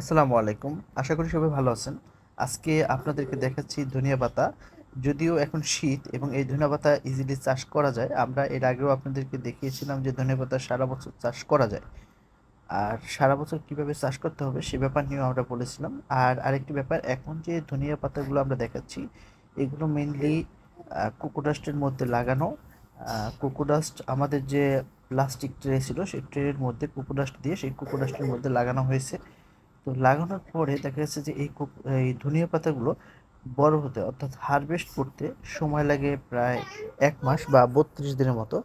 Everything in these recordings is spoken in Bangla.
আসসালামু আলাইকুম। আশা করি সবাই ভালো আছেন। আজকে আপনাদেরকে দেখাচ্ছি ধনিয়া পাতা। যদিও এখন শীত এবং এই ধনিয়া পাতা ইজিলি চাষ করা যায়, আমরা এর আগেও আপনাদেরকে দেখিয়েছিলাম যে ধনিয়া পাতা সারা বছর চাষ করা যায়। আর সারা বছর কীভাবে চাষ করতে হবে সে ব্যাপার নিয়েও আমরা বলেছিলাম। আর আরেকটি ব্যাপার, এখন যে ধনিয়া পাতাগুলো আমরা দেখাচ্ছি, এগুলো মেনলি কোকোডাস্টের মধ্যে লাগানো। কোকোডাস্ট আমাদের যে প্লাস্টিক ট্রে ছিল, সেই ট্রের মধ্যে কোকোডাস্ট দিয়ে সেই কোকোডাস্টের মধ্যে লাগানো হয়েছে। তো লাগানোর পরে দেখা যাচ্ছে যে এই এই ধনিয়া পাতাগুলো বড় হতে, অর্থাৎ হারভেস্ট করতে সময় লাগে প্রায় এক মাস বা বত্রিশ দিনের মতো।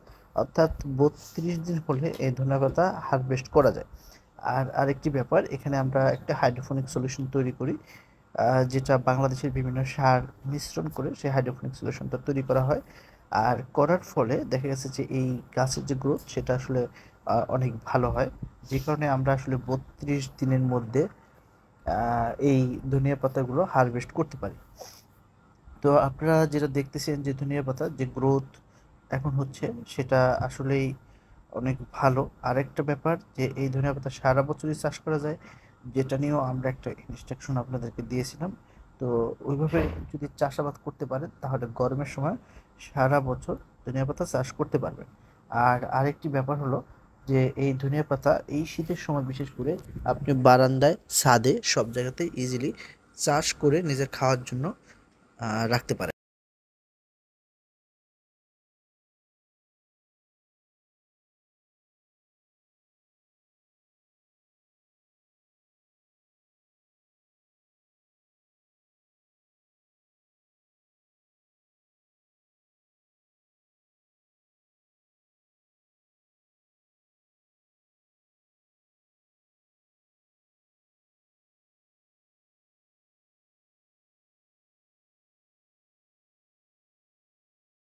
অর্থাৎ বত্রিশ দিন হলে এই ধনিয়া পাতা হারভেস্ট করা যায়। আর আরেকটি ব্যাপার, এখানে আমরা একটা হাইড্রোফোনিক সলিউশন তৈরি করি। যেটা বাংলাদেশের বিভিন্ন সার মিশ্রণ করে সেই হাইড্রোফোনিক সলিউশনটা তৈরি করা হয়। আর করার ফলে দেখা গেছে যে এই গাছের যে গ্রোথ সেটা আসলে অনেক ভালো হয়। যে কারণে আমরা আসলে বত্রিশ দিনের মধ্যে এই ধনিয়া পাতাগুলো হারভেস্ট করতে পারি। তো আপনারা যেটা দেখতেছেন যে ধনিয়া পাতা যে গ্রোথ এখন হচ্ছে, সেটা আসলেই অনেক ভালো। আরেকটা ব্যাপার যে এই ধনিয়া পাতা সারা বছরই চাষ করা যায়। যেটা নিয়েও আমরা একটা ইনস্ট্রাকশন আপনাদেরকে দিয়েছিলাম। তো ওইভাবে যদি চাষাবাদ করতে পারেন, তাহলে গরমের সময় সারা বছর ধনিয়া পাতা চাষ করতে পারবেন। আর আরেকটি ব্যাপার হলো যে, এই ধনিয়া পাতা এই শীতের সময় বিশেষ করে আপনি বারান্দায়, ছাদে সব জায়গাতে ইজিলি চাষ করে নিজের খাওয়ার জন্য রাখতে পারেন।